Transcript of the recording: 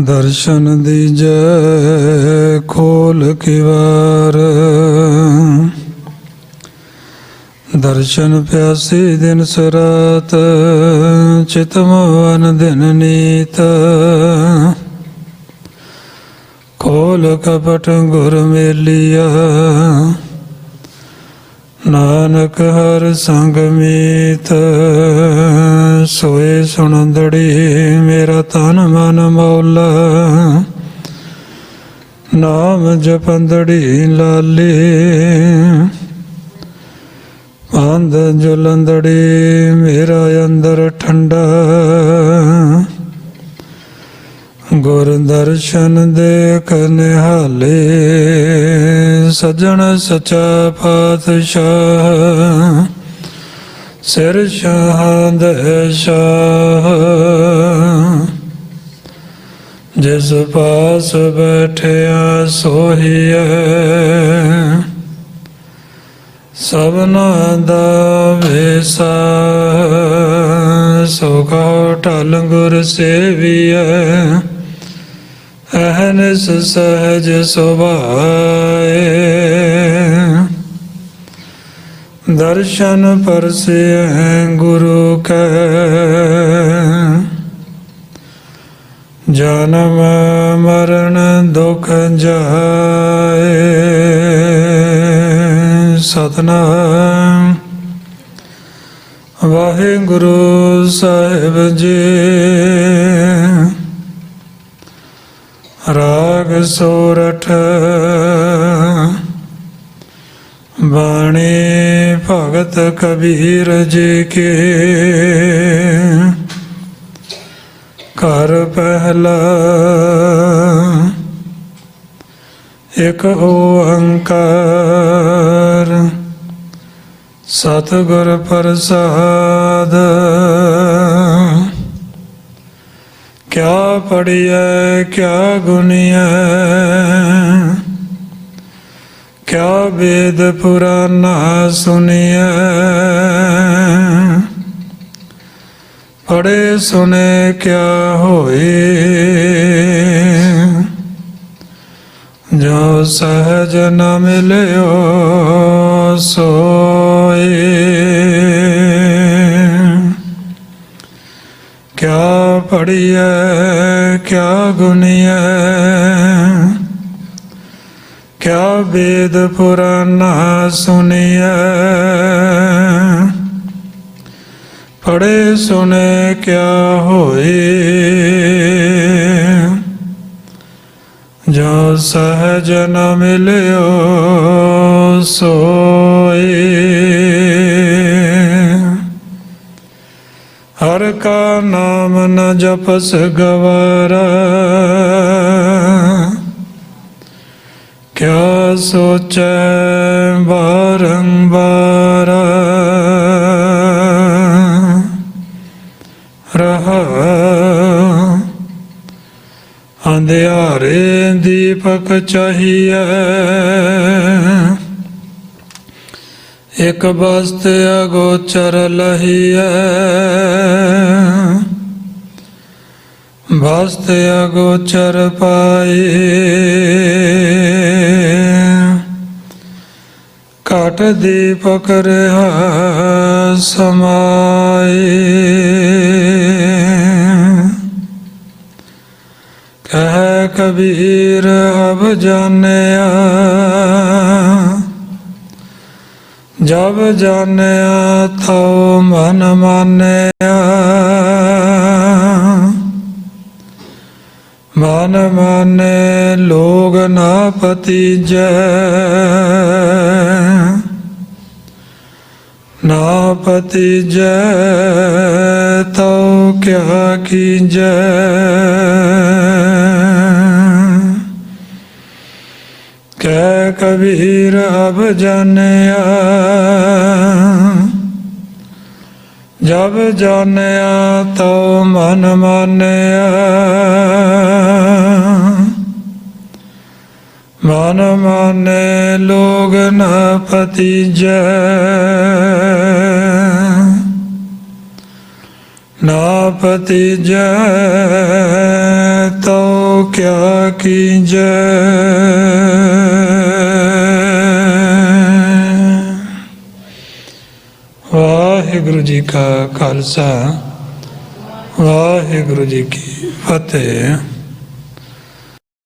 ਦਰਸ਼ਨ ਦੀਜੈ ਖੋਲ ਕਿਵਾਰ ਦਰਸ਼ਨ ਪਿਆਸੀ ਦਿਨ ਸਰਾਤ ਚਿਤਮਵਨ ਦਿਨ ਨੀਤ। ਖੋਲ ਕਪਟ ਗੁਰ ਮੇਲੀਆ, ਨਾਨਕ ਹਰ ਸੰਗ ਮੀਤ। ਸੋਏ ਸੁਣੰਦੜੀ ਮੇਰਾ ਤਨ ਮਨ ਮੌਲਾ। ਨਾਮ ਜਪੰਦੜੀ ਲਾਲੇ। ਬੰਦ ਜੁਲੰਦੜੀ ਮੇਰਾ ਅੰਦਰ ਠੰਡਾ। ਗੁਰ ਦਰਸ਼ਨ ਦੇਖ ਨਿਹਾਲੇ, ਸਜਣ ਸਚਾ ਪਾਤਸ਼ਾਹ। ਸਿਰ ਸ਼ਾਹਦ ਸ਼ਾਹ ਜਿਸ ਪਾਸ ਬੈਠਿਆ ਸੋਹੀਐ ਸਭਨਾ ਦਾ ਵੇਸਾ ਸੋ ਕਉ ਟਲ ਗੁਰ ਸੇਵੀਐ ਅਹਨਿਸ ਸਹਜ ਸੁਭਾਏ। ਦਰਸ਼ਨ ਪਰਸਿਐ ਗੁਰੂ ਕੈ। ਜਨਮ ਮਰਨ ਦੁਖ ਜਾਏ, ਸਤਨਾਮ। ਵਾਹਿਗੁਰੂ ਸਾਹਿਬ ਜੀ। ਰਾਗ ਸੋਰਠ ਬਾਣੀ ਭਗਤ ਕਬੀਰ ਜੀ ਕੇ। ਕਰ ਪਹਿਲਾ ਇਕ ਓੰਕਾਰ ਸਤਿਗੁਰ ਪ੍ਰਸਾਦ। ਕਿਆ ਪੜੀਐ ਕਿਆ ਗੁਨੀਐ। ਕਿਆ ਵੇਦ ਪੁਰਾਨਾ ਸੁਨੀਐ ਪੜੇ ਸੁਨੇ ਕਿਆ ਹੋਏ ਜੋ ਸਹਜ ਨ ਮਿਲਿਓ ਸੋਏ ਕਿਆ ਪੜੀਐ ਕਿਆ ਕਿਆ ਵੇਦ ਪੁਰਾਨਾ ਸੁਨੀਐ ਪੜੇ ਸੁਨੇ ਕਿਆ ਹੋਏ? ਜੋ ਸਹਜ ਨ ਮਿਲਿਓ ਸੋਏ। ਹਰ ਕਾ ਨਾਮ ਨ ਜਪਸ ਗਵਾਰਾ। क्या सोच बारंबार? रहा अंधेरे दीपक चाहिए। एक बस्त अगोचर लहिए। बस्त अगोचर पाई ਘਟ ਦੀਪਕ ਰਹਾ ਸਮਾਏ ਕਹਿ ਕਬੀਰ, ਅਬ ਜਾਣਿਆ। ਜਬ ਜਾਣਿਆ, ਤਉ ਮਨ ਮਾਨਿਆ। ਮਨ ਮਾਨੇ ਲੋਗ ਨਾ ਪਤੀ ਜੈ ਨਾ ਪਤੀਜੈ ਤਉ ਕਿਆ ਕੀਜੈ। ਕਹਿ ਕਬੀਰ ਅਬ ਜਾਣਿਆ ਜਬ ਜਾਣਿਆ ਤਉ ਮਨ ਮਾਨਿਆ। ਮਨ ਮਾਨੇ ਲੋਗ ਨ ਪਤੀਜੈ ਨਾ ਪਤੀਜੈ ਤਉ ਕਿਆ ਕੀਜੈ। ਵਾਹਿਗੁਰੂ ਜੀ ਕਾ ਖਾਲਸਾ, ਵਾਹਿਗੁਰੂ ਜੀ ਕੀ ਫਤਿਹ।